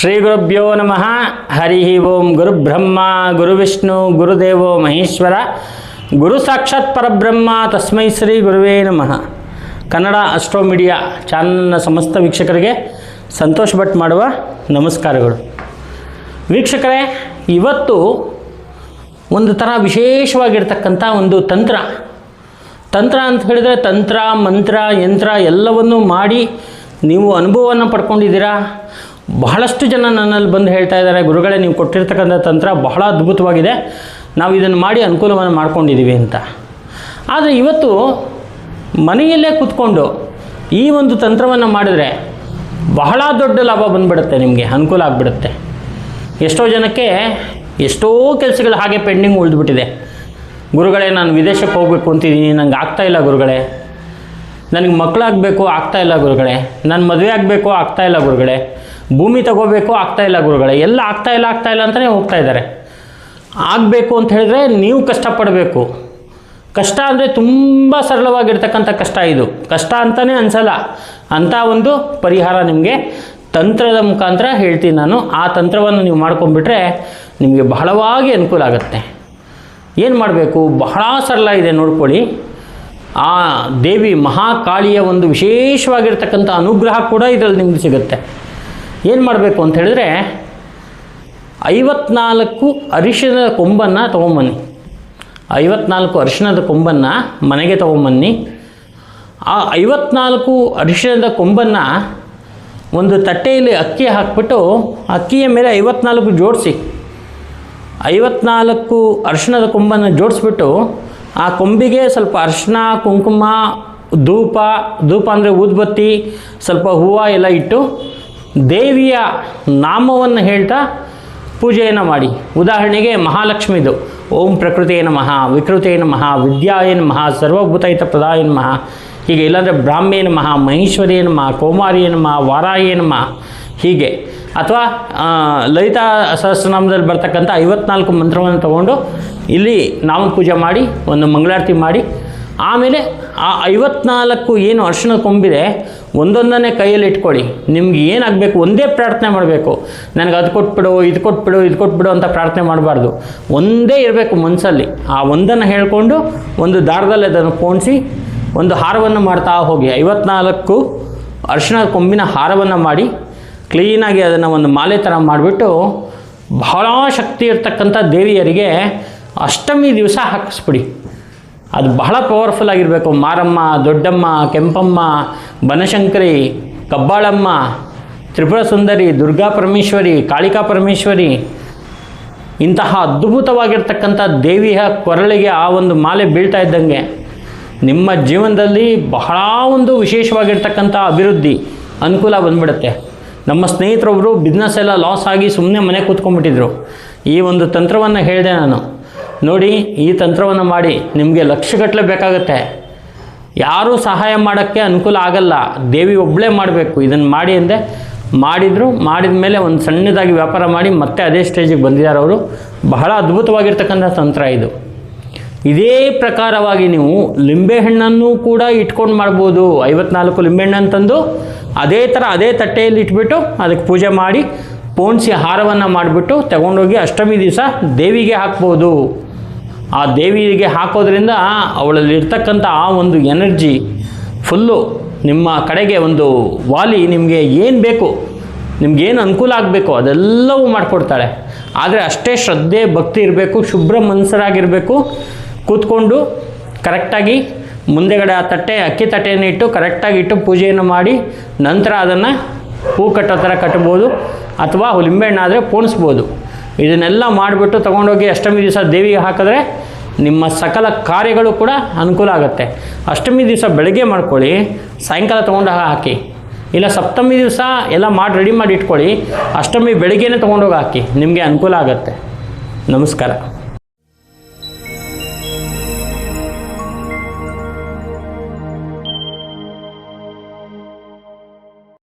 ಶ್ರೀ ಗುರುಭ್ಯೋ ನಮಃ. ಹರಿ ಓಂ ಗುರುಬ್ರಹ್ಮ, ಗುರುವಿಷ್ಣು, ಗುರುದೇವೋ ಮಹೇಶ್ವರ. ಗುರು ಸಾಕ್ಷಾತ್ ಪರಬ್ರಹ್ಮ, ತಸ್ಮೈ ಶ್ರೀ ಗುರುವೇ ನಮಃ. ಕನ್ನಡ ಅಸ್ಟ್ರೋ ಮೀಡಿಯಾ ಚಾನಲ್ನ ಸಮಸ್ತ ವೀಕ್ಷಕರಿಗೆ ಸಂತೋಷ್ ಭಟ್ ಮಾಡುವ ನಮಸ್ಕಾರಗಳು. ವೀಕ್ಷಕರೇ, ಇವತ್ತು ಒಂದು ಥರ ವಿಶೇಷವಾಗಿರ್ತಕ್ಕಂಥ ಒಂದು ತಂತ್ರ. ತಂತ್ರ ಅಂತ ಹೇಳಿದರೆ ತಂತ್ರ, ಮಂತ್ರ, ಯಂತ್ರ ಎಲ್ಲವನ್ನೂ ಮಾಡಿ ನೀವು ಅನುಭವವನ್ನು ಪಡ್ಕೊಂಡಿದ್ದೀರಾ? ಬಹಳಷ್ಟು ಜನ ನನ್ನಲ್ಲಿ ಬಂದು ಹೇಳ್ತಾ ಇದ್ದಾರೆ, ಗುರುಗಳೇ ನೀವು ಕೊಟ್ಟಿರ್ತಕ್ಕಂಥ ತಂತ್ರ ಬಹಳ ಅದ್ಭುತವಾಗಿದೆ, ನಾವು ಇದನ್ನು ಮಾಡಿ ಅನುಕೂಲವನ್ನು ಮಾಡ್ಕೊಂಡಿದ್ದೀವಿ ಅಂತ. ಆದರೆ ಇವತ್ತು ಮನೆಯಲ್ಲೇ ಕೂತ್ಕೊಂಡು ಈ ಒಂದು ತಂತ್ರವನ್ನು ಮಾಡಿದರೆ ಬಹಳ ದೊಡ್ಡ ಲಾಭ ಬಂದ್ಬಿಡುತ್ತೆ ನಿಮಗೆ, ಅನುಕೂಲ ಆಗಿಬಿಡುತ್ತೆ. ಎಷ್ಟೋ ಜನಕ್ಕೆ ಎಷ್ಟೋ ಕೆಲಸಗಳು ಹಾಗೆ ಪೆಂಡಿಂಗ್ ಉಳಿದ್ಬಿಟ್ಟಿದೆ. ಗುರುಗಳೇ, ನಾನು ವಿದೇಶಕ್ಕೆ ಹೋಗಬೇಕು ಅಂತಿದ್ದೀನಿ, ನಂಗೆ ಆಗ್ತಾ ಇಲ್ಲ ಗುರುಗಳೇ. ನನಗೆ ಮಕ್ಕಳಾಗಬೇಕು, ಆಗ್ತಾ ಇಲ್ಲ ಗುರುಗಳೇ. ನನ್ನ ಮದುವೆ ಆಗಬೇಕು, ಆಗ್ತಾ ಇಲ್ಲ ಗುರುಗಳೇ. ಭೂಮಿ ತಗೋಬೇಕು, ಆಗ್ತಾ ಇಲ್ಲ ಗುರುಗಳೇ. ಎಲ್ಲ ಆಗ್ತಾ ಇಲ್ಲ ಆಗ್ತಾ ಇಲ್ಲ ಅಂತಲೇ ಹೋಗ್ತಾ ಇದ್ದಾರೆ. ಆಗಬೇಕು ಅಂತ ಹೇಳಿದ್ರೆ ನೀವು ಕಷ್ಟಪಡಬೇಕು. ಕಷ್ಟ ಅಂದರೆ ತುಂಬ ಸರಳವಾಗಿರ್ತಕ್ಕಂಥ ಕಷ್ಟ ಇದು. ಕಷ್ಟ ಅಂತಲೇ ಅನಿಸಲ್ಲ. ಅಂಥ ಒಂದು ಪರಿಹಾರ ನಿಮಗೆ ತಂತ್ರದ ಮುಖಾಂತರ ಹೇಳ್ತೀನಿ ನಾನು. ಆ ತಂತ್ರವನ್ನು ನೀವು ಮಾಡ್ಕೊಂಡ್ಬಿಟ್ರೆ ನಿಮಗೆ ಬಹಳವಾಗಿ ಅನುಕೂಲ ಆಗುತ್ತೆ. ಏನು ಮಾಡಬೇಕು? ಬಹಳ ಸರಳ ಇದೆ ನೋಡ್ಕೊಳ್ಳಿ. ಆ ದೇವಿ ಮಹಾಕಾಳಿಯ ಒಂದು ವಿಶೇಷವಾಗಿರ್ತಕ್ಕಂಥ ಅನುಗ್ರಹ ಕೂಡ ಇದರಲ್ಲಿ ನಿಮಗೆ ಸಿಗುತ್ತೆ. ಏನು ಮಾಡಬೇಕು ಅಂತ ಹೇಳಿದ್ರೆ ಐವತ್ನಾಲ್ಕು ಅರಿಶಿನ ಕೊಂಬನ್ನು ತೊಗೊಂಬನ್ನಿ. ಐವತ್ನಾಲ್ಕು ಅರಿಶಿಣದ ಕೊಂಬನ್ನು ಮನೆಗೆ ತೊಗೊಂಬನ್ನಿ. ಆ ಐವತ್ನಾಲ್ಕು ಅರಿಶಿಣದ ಕೊಂಬನ್ನು ಒಂದು ತಟ್ಟೆಯಲ್ಲಿ ಅಕ್ಕಿ ಹಾಕ್ಬಿಟ್ಟು ಅಕ್ಕಿಯ ಮೇಲೆ ಐವತ್ನಾಲ್ಕು ಜೋಡಿಸಿ. ಐವತ್ನಾಲ್ಕು ಅರಿಶಿಣದ ಕೊಂಬನ್ನು ಜೋಡಿಸ್ಬಿಟ್ಟು ಆ ಕೊಂಬಿಗೆ ಸ್ವಲ್ಪ ಅರಿಶಿನ ಕುಂಕುಮ, ಧೂಪ ಧೂಪ ಅಂದರೆ ಊದ್ಬತ್ತಿ, ಸ್ವಲ್ಪ ಹೂವು ಎಲ್ಲ ಇಟ್ಟು ದೇವಿಯ ನಾಮವನ್ನು ಹೇಳ್ತಾ ಪೂಜೆಯನ್ನು ಮಾಡಿ. ಉದಾಹರಣೆಗೆ ಮಹಾಲಕ್ಷ್ಮಿದು. ಓಂ ಪ್ರಕೃತಿಯ ನಮಃ ವಿಕೃತಿಯ ನಮಃ, ವಿದ್ಯಾಯ ನಮಃ ಸರ್ವಭೂತಹಿತ ಪ್ರದಾಯ ನಮಃ. ಹೀಗೆ ಇಲ್ಲಾಂದರೆ ಬ್ರಾಹ್ಮೇ ನಮಃ ಮಹೇಶ್ವರಿಯ ನಮಃ, ಕೋಮಾರಿಯ ನಮಃ ವಾರಾಯೇನ ನಮಃ. ಹೀಗೆ. ಅಥವಾ ಲಲಿತಾ ಸಹಸ್ರನಾಮದಲ್ಲಿ ಬರ್ತಕ್ಕಂಥ ಐವತ್ನಾಲ್ಕು ಮಂತ್ರವನ್ನು ತಗೊಂಡು ಇಲ್ಲಿ ನಾಮ ಪೂಜೆ ಮಾಡಿ, ಒಂದು ಮಂಗಳಾರತಿ ಮಾಡಿ, ಆಮೇಲೆ ಆ ಐವತ್ನಾಲ್ಕು ಏನು ಅರ್ಶಿನ ಕೊಂಬಿದೆ, ಒಂದೊಂದನ್ನೇ ಕೈಯಲ್ಲಿ ಇಟ್ಕೊಳ್ಳಿ. ನಿಮ್ಗೆ ಏನಾಗಬೇಕು? ಒಂದೇ ಪ್ರಾರ್ಥನೆ ಮಾಡಬೇಕು. ನನಗೆ ಅದು ಕೊಟ್ಬಿಡು, ಇದು ಕೊಟ್ಬಿಡು ಇದು ಕೊಟ್ಬಿಡು ಅಂತ ಪ್ರಾರ್ಥನೆ ಮಾಡಬಾರ್ದು. ಒಂದೇ ಇರಬೇಕು ಮನಸ್ಸಲ್ಲಿ ಆ ಒಂದನ್ನು ಹೇಳಿಕೊಂಡು, ಒಂದು ದಾರದಲ್ಲಿ ಅದನ್ನು ಪೋಣಿಸಿ, ಒಂದು ಹಾರವನ್ನು ಮಾಡ್ತಾ ಹೋಗಿ. ಐವತ್ನಾಲ್ಕು ಅರ್ಶನ ಕೊಂಬಿನ ಹಾರವನ್ನು ಮಾಡಿ, ಕ್ಲೀನಾಗಿ ಅದನ್ನು ಒಂದು ಮಾಲೆ ಥರ ಮಾಡಿಬಿಟ್ಟು, ಬಹಳ ಶಕ್ತಿ ಇರ್ತಕ್ಕಂಥ ದೇವಿಯರಿಗೆ ಅಷ್ಟಮಿ ದಿವಸ ಹಾಕಿಸ್ಬಿಡಿ. ಅದು ಬಹಳ ಪವರ್ಫುಲ್ ಆಗಿರಬೇಕು. ಮಾರಮ್ಮ, ದೊಡ್ಡಮ್ಮ, ಕೆಂಪಮ್ಮ, ಬನಶಂಕರಿ, ಕಬ್ಬಾಳಮ್ಮ ತ್ರಿಪುರ ಸುಂದರಿ ದುರ್ಗಾ ಪರಮೇಶ್ವರಿ, ಕಾಳಿಕಾ ಪರಮೇಶ್ವರಿ, ಇಂತಹ ಅದ್ಭುತವಾಗಿರ್ತಕ್ಕಂಥ ದೇವಿಯ ಕೊರಳಿಗೆ ಆ ಒಂದು ಮಾಲೆ ಬೀಳ್ತಾ ಇದ್ದಂಗೆ ನಿಮ್ಮ ಜೀವನದಲ್ಲಿ ಬಹಳ ಒಂದು ವಿಶೇಷವಾಗಿರ್ತಕ್ಕಂಥ ಅಭಿವೃದ್ಧಿ, ಅನುಕೂಲ ಬಂದ್ಬಿಡುತ್ತೆ. ನಮ್ಮ ಸ್ನೇಹಿತರೊಬ್ಬರು ಬಿಸ್ನೆಸ್ ಎಲ್ಲ ಲಾಸ್ ಆಗಿ ಸುಮ್ಮನೆ ಮನೆ ಕೂತ್ಕೊಂಡ್ಬಿಟ್ಟಿದ್ರು. ಈ ಒಂದು ತಂತ್ರವನ್ನು ಹೇಳಿದೆ ನಾನು. ನೋಡಿ, ಈ ತಂತ್ರವನ್ನು ಮಾಡಿ. ನಿಮಗೆ ಲಕ್ಷಗಟ್ಟಲೆ ಬೇಕಾಗುತ್ತೆ. ಯಾರೂ ಸಹಾಯ ಮಾಡೋಕ್ಕೆ ಅನುಕೂಲ ಆಗಲ್ಲ. ದೇವಿ ಒಬ್ಬಳೇ ಮಾಡಬೇಕು. ಇದನ್ನು ಮಾಡಿ ಅಂದೆ, ಮಾಡಿದರು, ಮಾಡಿದ ಮೇಲೆ ಒಂದು ಸಣ್ಣದಾಗಿ ವ್ಯಾಪಾರ ಮಾಡಿ ಮತ್ತೆ ಅದೇ ಸ್ಟೇಜಿಗೆ ಬಂದಿದ್ದಾರೆ ಅವರು. ಬಹಳ ಅದ್ಭುತವಾಗಿರ್ತಕ್ಕಂಥ ತಂತ್ರ ಇದು. ಇದೇ ಪ್ರಕಾರವಾಗಿ ನೀವು ಲಿಂಬೆಹಣ್ಣನ್ನು ಕೂಡ ಇಟ್ಕೊಂಡು ಮಾಡ್ಬೋದು. ಐವತ್ನಾಲ್ಕು ಲಿಂಬೆಹಣ್ಣನ್ನು ತಂದು ಅದೇ ಥರ ಅದೇ ತಟ್ಟೆಯಲ್ಲಿ ಇಟ್ಬಿಟ್ಟು ಅದಕ್ಕೆ ಪೂಜೆ ಮಾಡಿ, ಪೋಣಿಸಿ ಹಾರವನ್ನು ಮಾಡಿಬಿಟ್ಟು ತಗೊಂಡೋಗಿ ಅಷ್ಟಮಿ ದಿವಸ ದೇವಿಗೆ ಹಾಕ್ಬೋದು. ಆ ದೇವಿಗೆ ಹಾಕೋದ್ರಿಂದ ಅವಳಲ್ಲಿ ಇರ್ತಕ್ಕಂಥ ಆ ಒಂದು ಎನರ್ಜಿ ಫುಲ್ಲು ನಿಮ್ಮ ಕಡೆಗೆ ಒಂದು ವಾಲಿ ನಿಮಗೆ ಏನು ಬೇಕು ನಿಮ್ಗೇನು ಅನುಕೂಲ ಆಗಬೇಕು ಅದೆಲ್ಲವೂ ಮಾಡಿಕೊಡ್ತಾಳೆ. ಆದರೆ ಅಷ್ಟೇ ಶ್ರದ್ಧೆ, ಭಕ್ತಿ ಇರಬೇಕು, ಶುಭ್ರ ಮನಸ್ಸರಾಗಿರಬೇಕು, ಕೂತ್ಕೊಂಡು ಕರೆಕ್ಟಾಗಿ ಮುಂದೆಗಡೆ ಆ ತಟ್ಟೆ, ಅಕ್ಕಿ ತಟ್ಟೆಯನ್ನು ಇಟ್ಟು ಕರೆಕ್ಟಾಗಿ ಇಟ್ಟು ಪೂಜೆಯನ್ನು ಮಾಡಿ ನಂತರ ಅದನ್ನು ಹೂ ಕಟ್ಟೋ ಥರ ಕಟ್ಬೋದು ಅಥವಾ ಲಿಂಬೆಹಣ್ಣಾದರೆ ಪೋಣಿಸ್ಬೋದು. ಇದನ್ನೆಲ್ಲ ಮಾಡಿಬಿಟ್ಟು ತೊಗೊಂಡೋಗಿ ಅಷ್ಟಮಿ ದಿವಸ ದೇವಿಗೆ ಹಾಕಿದ್ರೆ ನಿಮ್ಮ ಸಕಲ ಕಾರ್ಯಗಳು ಕೂಡ ಅನುಕೂಲ ಆಗುತ್ತೆ. ಅಷ್ಟಮಿ ದಿವಸ ಬೆಳಗ್ಗೆ ಮಾಡ್ಕೊಳ್ಳಿ, ಸಾಯಂಕಾಲ ತೊಗೊಂಡು ಹಾಕಿ. ಇಲ್ಲ ಸಪ್ತಮಿ ದಿವಸ ಎಲ್ಲ ಮಾಡಿ ರೆಡಿ ಮಾಡಿ ಇಟ್ಕೊಳ್ಳಿ, ಅಷ್ಟಮಿ ಬೆಳಗ್ಗೆನೇ ತೊಗೊಂಡೋಗಿ ಹಾಕಿ. ನಿಮಗೆ ಅನುಕೂಲ ಆಗುತ್ತೆ. ನಮಸ್ಕಾರ.